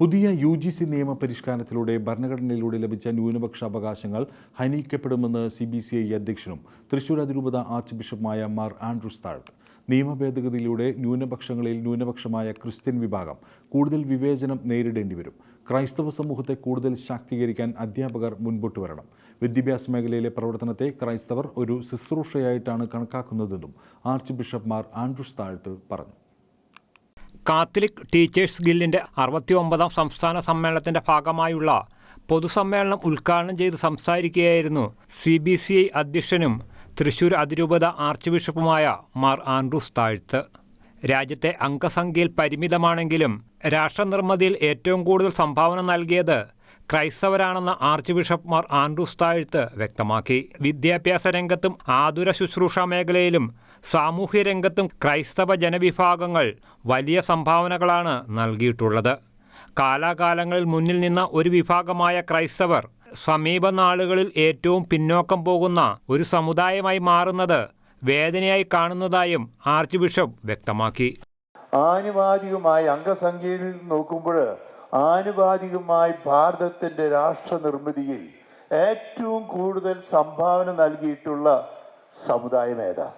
പുതിയ U G C നിയമ പരിഷ്കാരത്തിലൂടെ ഭരണഘടനയിലൂടെ ലഭിച്ച ന്യൂനപക്ഷ അവകാശങ്ങൾ ഹനിക്കപ്പെടുമെന്ന് സി ബി സി ഐ അധ്യക്ഷനും തൃശൂർ അതിരൂപത ആർച്ച് ബിഷപ്പുമായ മാർ ആൻഡ്രൂസ് താഴ്ത്ത്. നിയമ ഭേദഗതിയിലൂടെ ന്യൂനപക്ഷങ്ങളിൽ ന്യൂനപക്ഷമായ ക്രിസ്ത്യൻ വിഭാഗം കൂടുതൽ വിവേചനം നേരിടേണ്ടി വരും. ക്രൈസ്തവ സമൂഹത്തെ കൂടുതൽ ശാക്തീകരിക്കാൻ അധ്യാപകർ മുൻപോട്ട് വരണം. വിദ്യാഭ്യാസ മേഖലയിലെ പ്രവർത്തനത്തെ ക്രൈസ്തവർ ഒരു ശുശ്രൂഷയായിട്ടാണ് കണക്കാക്കുന്നതെന്നും archbishop Mar Andrews Thazhath പറഞ്ഞു. കാത്തലിക് ടീച്ചേഴ്സ് ഗില്ലിന്റെ അറുപത്തിയൊമ്പതാം സംസ്ഥാന സമ്മേളനത്തിന്റെ ഭാഗമായുള്ള പൊതുസമ്മേളനം ഉദ്ഘാടനം ചെയ്ത് സംസാരിക്കുകയായിരുന്നു സി ബി സി ഐ അധ്യക്ഷനും തൃശൂർ അതിരൂപത ആർച്ച് ബിഷപ്പുമായ മാർ ആൻഡ്രൂസ് താഴ്ത്ത്. രാജ്യത്തെ അംഗസംഖ്യയിൽ പരിമിതമാണെങ്കിലും രാഷ്ട്രനിർമ്മിതിയിൽ ഏറ്റവും കൂടുതൽ സംഭാവന നൽകിയത് ക്രൈസ്തവരാണെന്ന archbishop Mar Andrews Thazhath വ്യക്തമാക്കി. വിദ്യാഭ്യാസ രംഗത്തും ആതുര ശുശ്രൂഷ മേഖലയിലും സാമൂഹ്യ രംഗത്തും ക്രൈസ്തവ ജനവിഭാഗങ്ങൾ വലിയ സംഭാവനകളാണ് നൽകിയിട്ടുള്ളത്. കാലാകാലങ്ങളിൽ മുന്നിൽ നിന്ന ഒരു വിഭാഗമായ ക്രൈസ്തവർ സമീപ നാളുകളിൽ ഏറ്റവും പിന്നോക്കം പോകുന്ന ഒരു സമുദായമായി മാറുന്നത് വേദനയായി കാണുന്നതായും ആർച്ച് ബിഷപ്പ് വ്യക്തമാക്കി. ആനുപാതികമായി അംഗസംഖ്യയിൽ നോക്കുമ്പോൾ ആനുപാതികമായി ഭാരതത്തിന്റെ രാഷ്ട്ര നിർമ്മിതിയിൽ ഏറ്റവും കൂടുതൽ സംഭാവന നൽകിയിട്ടുള്ള സമുദായം ഏതാ?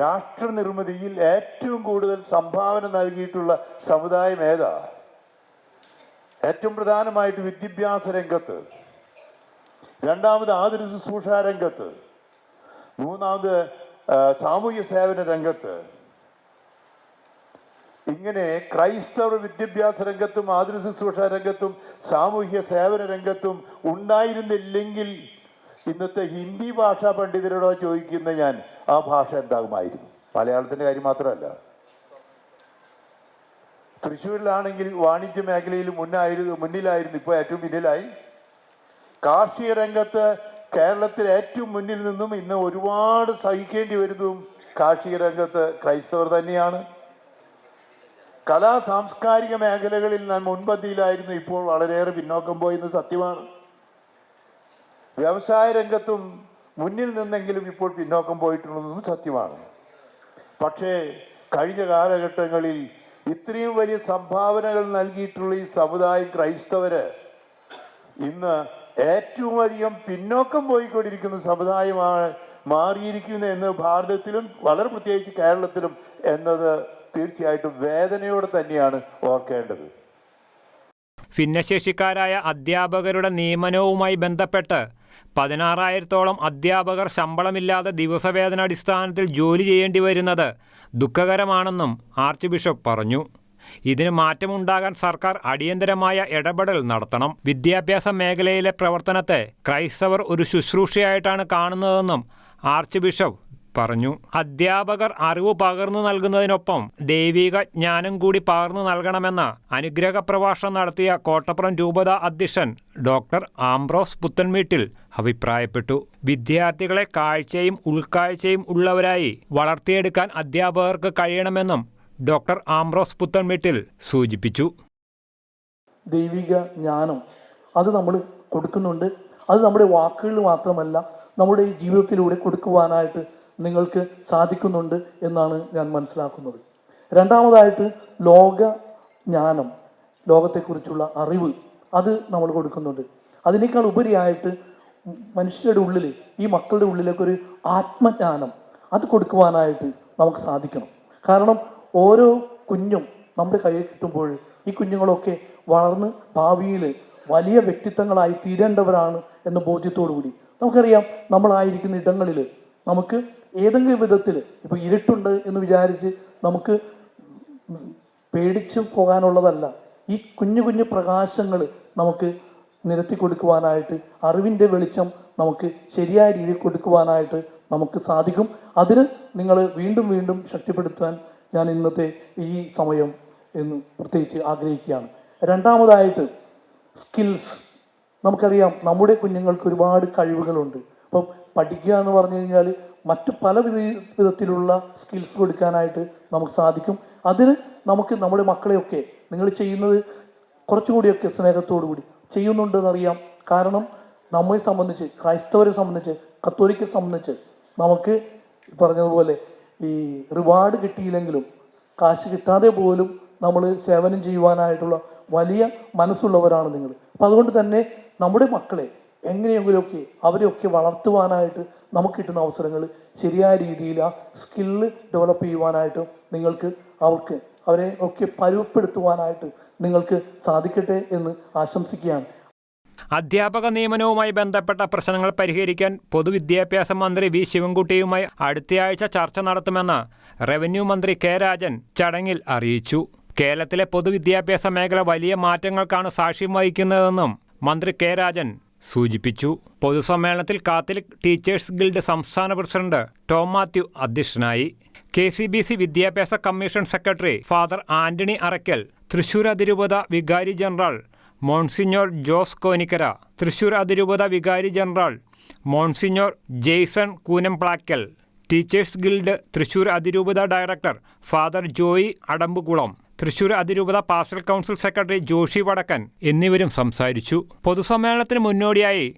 രാഷ്ട്ര നിർമ്മിതിയിൽ ഏറ്റവും കൂടുതൽ സംഭാവന നൽകിയിട്ടുള്ള സമുദായം ഏതാ? ഏറ്റവും പ്രധാനമായിട്ട് വിദ്യാഭ്യാസ രംഗത്ത് രണ്ടാമത് ആതുര ശുശ്രൂഷ രംഗത്ത് മൂന്നാമത് സാമൂഹ്യ സേവന രംഗത്ത്. ഇങ്ങനെ ക്രൈസ്തവ വിദ്യാഭ്യാസ രംഗത്തും ആതുര ശുശ്രൂഷ രംഗത്തും സാമൂഹ്യ സേവന രംഗത്തും ഉണ്ടായിരുന്നില്ലെങ്കിൽ ഇന്നത്തെ ഹിന്ദി ഭാഷാ പണ്ഡിതരോടോ ചോദിക്കുന്ന ഞാൻ ആ ഭാഷ എന്താകുമായിരുന്നു? മലയാളത്തിന്റെ കാര്യം മാത്രമല്ല. തൃശ്ശൂരിലാണെങ്കിൽ വാണിജ്യ മേഖലയിൽ മുന്നായിരുന്നു മുന്നിലായിരുന്നു ഇപ്പോൾ ഏറ്റവും പിന്നിലായി. കാർഷിക രംഗത്ത് കേരളത്തിൽ ഏറ്റവും മുന്നിൽ നിന്നും ഇന്ന് ഒരുപാട് സഹിക്കേണ്ടി വരുന്നതും കാർഷിക രംഗത്ത് ക്രൈസ്തവർ തന്നെയാണ്. കലാ സാംസ്കാരിക മേഖലകളിൽ ഞാൻ മുൻപന്തിയിലായിരുന്നു ഇപ്പോൾ വളരെയേറെ പിന്നോക്കം പോയെന്ന് സത്യമാണ്. വ്യവസായ രംഗത്തും മുന്നിൽ നിന്നെങ്കിലും ഇപ്പോൾ പിന്നോക്കം പോയിട്ടുള്ളതെന്നും സത്യമാണ്. പക്ഷേ കഴിഞ്ഞ കാലഘട്ടങ്ങളിൽ ഇത്രയും വലിയ സംഭാവനകൾ നൽകിയിട്ടുള്ള ഈ സമുദായ ക്രൈസ്തവര് ഇന്ന് ഏറ്റവും അധികം പിന്നോക്കം പോയിക്കൊണ്ടിരിക്കുന്ന സമുദായമാണ് മാറിയിരിക്കുന്നു എന്ന് ഭാരതത്തിലും വളരെ പ്രത്യേകിച്ച് കേരളത്തിലും എന്നത് തീർച്ചയായിട്ടും വേദനയോടെ തന്നെയാണ് ഓർക്കേണ്ടത്. ഭിന്നശേഷിക്കാരായ അധ്യാപകരുടെ നിയമനവുമായി ബന്ധപ്പെട്ട് പതിനാറായിരത്തോളം അധ്യാപകർ ശമ്പളമില്ലാതെ ദിവസവേതനാടിസ്ഥാനത്തിൽ ജോലി ചെയ്യേണ്ടി വരുന്നത് ദുഃഖകരമാണെന്നും ആർച്ച് ബിഷപ്പ് പറഞ്ഞു. ഇതിന് മാറ്റമുണ്ടാകാൻ സർക്കാർ അടിയന്തരമായ ഇടപെടൽ നടത്തണം. വിദ്യാഭ്യാസ മേഖലയിലെ പ്രവർത്തനത്തെ ക്രൈസ്തവർ ഒരു ശുശ്രൂഷയായിട്ടാണ് കാണുന്നതെന്നും ആർച്ച് ബിഷപ്പ് പറഞ്ഞു. അധ്യാപകർ അറിവ് പകർന്നു നൽകുന്നതിനൊപ്പം ദൈവിക ജ്ഞാനം കൂടി പകർന്നു നൽകണമെന്ന അനുഗ്രഹ പ്രഭാഷണം നടത്തിയ കോട്ടപ്പുറം രൂപത അധ്യക്ഷൻ ഡോക്ടർ ആംബ്രോസ് പുത്തൻമീട്ടിൽ അഭിപ്രായപ്പെട്ടു. വിദ്യാർത്ഥികളെ കാഴ്ചയും ഉൾക്കാഴ്ചയും ഉള്ളവരായി വളർത്തിയെടുക്കാൻ അധ്യാപകർക്ക് കഴിയണമെന്നും ഡോക്ടർ ആംബ്രോസ് പുത്തൻമീട്ടിൽ സൂചിപ്പിച്ചു. ദൈവിക ജ്ഞാനം അത് നമ്മൾ കൊടുക്കുന്നുണ്ട്. അത് നമ്മുടെ വാക്കുകളിൽ മാത്രമല്ല നമ്മുടെ ജീവിതത്തിലൂടെ കൊടുക്കുവാനായിട്ട് നിങ്ങൾക്ക് സാധിക്കുന്നുണ്ട് എന്നാണ് ഞാൻ മനസ്സിലാക്കുന്നത്. രണ്ടാമതായിട്ട് ലോക ജ്ഞാനം ലോകത്തെക്കുറിച്ചുള്ള അറിവ് അത് നമ്മൾ കൊടുക്കുന്നുണ്ട്. അതിനേക്കാൾ ഉപരിയായിട്ട് മനുഷ്യരുടെ ഉള്ളിൽ ഈ മക്കളുടെ ഉള്ളിലേക്ക് ഒരു ആത്മജ്ഞാനം അത് കൊടുക്കുവാനായിട്ട് നമുക്ക് സാധിക്കണം. കാരണം ഓരോ കുഞ്ഞും നമ്മുടെ കയ്യിൽ കിട്ടുമ്പോൾ ഈ കുഞ്ഞുങ്ങളൊക്കെ വളർന്ന് ഭാവിയിൽ വലിയ വ്യക്തിത്വങ്ങളായി തീരേണ്ടവരാണ് എന്ന ബോധ്യത്തോടു കൂടി നമുക്കറിയാം നമ്മളായിരിക്കുന്ന ഇടങ്ങളിൽ നമുക്ക് ഏതെങ്കിലും വിധത്തിൽ ഇപ്പോൾ ഇരുട്ടുണ്ട് എന്ന് വിചാരിച്ച് നമുക്ക് പേടിച്ചു പോകാനുള്ളതല്ല. ഈ കുഞ്ഞു കുഞ്ഞു പ്രകാശങ്ങൾ നമുക്ക് നിരത്തി കൊടുക്കുവാനായിട്ട് അറിവിന്റെ വെളിച്ചം നമുക്ക് ശരിയായ രീതിയിൽ കൊടുക്കുവാനായിട്ട് നമുക്ക് സാധിക്കും. അതിന് നിങ്ങൾ വീണ്ടും വീണ്ടും ശക്തിപ്പെടുത്താൻ ഞാൻ ഇന്നത്തെ ഈ സമയം എന്ന് പ്രത്യേകിച്ച് ആഗ്രഹിക്കുകയാണ്. രണ്ടാമതായിട്ട് സ്കിൽസ് നമുക്കറിയാം നമ്മുടെ കുഞ്ഞുങ്ങൾക്ക് ഒരുപാട് കഴിവുകളുണ്ട്. അപ്പം പഠിക്കുക എന്ന് പറഞ്ഞു കഴിഞ്ഞാൽ മറ്റു പല വിധത്തിലുള്ള സ്കിൽസ് കൊടുക്കാനായിട്ട് നമുക്ക് സാധിക്കും. അതിന് നമുക്ക് നമ്മുടെ മക്കളെയൊക്കെ നിങ്ങൾ ചെയ്യുന്നത് കുറച്ചുകൂടിയൊക്കെ സ്നേഹത്തോടു കൂടി ചെയ്യുന്നുണ്ടെന്നറിയാം. കാരണം നമ്മെ സംബന്ധിച്ച് ക്രൈസ്തവരെ സംബന്ധിച്ച് കത്തോലിക്കെ സംബന്ധിച്ച് നമുക്ക് പറഞ്ഞതുപോലെ ഈ റിവാർഡ് കിട്ടിയില്ലെങ്കിലും കാശ് കിട്ടാതെ പോലും നമ്മൾ സേവനം ചെയ്യുവാനായിട്ടുള്ള വലിയ മനസ്സുള്ളവരാണ് നിങ്ങൾ. അപ്പം അതുകൊണ്ട് തന്നെ നമ്മുടെ മക്കളെ എങ്ങനെയെങ്കിലുമൊക്കെ അവരെയൊക്കെ വളർത്തുവാനായിട്ട് നമുക്ക് കിട്ടുന്ന അവസരങ്ങൾ ശരിയായ രീതിയിൽ ആ സ്കില്ല് ഡെവലപ്പ് ചെയ്യുവാനായിട്ട് നിങ്ങൾക്ക് അവർക്ക് അവരെ ഒക്കെ പരുവപ്പെടുത്തുവാനായിട്ട് നിങ്ങൾക്ക് സാധിക്കട്ടെ എന്ന് ആശംസിക്കുകയാണ്. അധ്യാപക നിയമനവുമായി ബന്ധപ്പെട്ട പ്രശ്നങ്ങൾ പരിഹരിക്കാൻ പൊതുവിദ്യാഭ്യാസ മന്ത്രി വി ശിവൻകുട്ടിയുമായി അടുത്തയാഴ്ച ചർച്ച നടത്തുമെന്ന് റവന്യൂ മന്ത്രി കെ രാജൻ ചടങ്ങിൽ അറിയിച്ചു. കേരളത്തിലെ പൊതുവിദ്യാഭ്യാസ മേഖല വലിയ മാറ്റങ്ങൾക്കാണ് സാക്ഷ്യം വഹിക്കുന്നതെന്നും മന്ത്രി കെ രാജൻ സൂചിപ്പിച്ചു. പൊതുസമ്മേളനത്തിൽ കാത്തലിക് ടീച്ചേഴ്സ് ഗിൽഡ് സംസ്ഥാന പ്രസിഡന്റ് ടോം മാത്യു അധ്യക്ഷനായി. കെ സി ബി സി വിദ്യാഭ്യാസ commission secretary father Antony Arakkal. Thrissur അതിരൂപത vicar general monsignor Jose Konikkara. Thrissur അതിരൂപത vicar general monsignor Jaison Koonamplackal. Teachers guild Thrissur അതിരൂപത director father Joy Adampukulam. Thrissur അതിരൂപത pastoral council secretary Joshi വടക്കൻ എന്നിവരും സംസാരിച്ചു. പൊതുസമ്മേളനത്തിന് മുന്നോടിയായി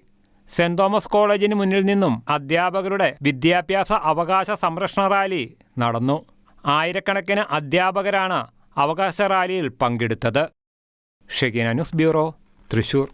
saint Thomas കോളേജിന് മുന്നിൽ നിന്നും അധ്യാപകരുടെ വിദ്യാഭ്യാസ അവകാശ സംരക്ഷണ റാലി നടന്നു. ആയിരക്കണക്കിന് അധ്യാപകരാണ് അവകാശ റാലിയിൽ പങ്കെടുത്തത്. Shekinah news bureau Thrissur.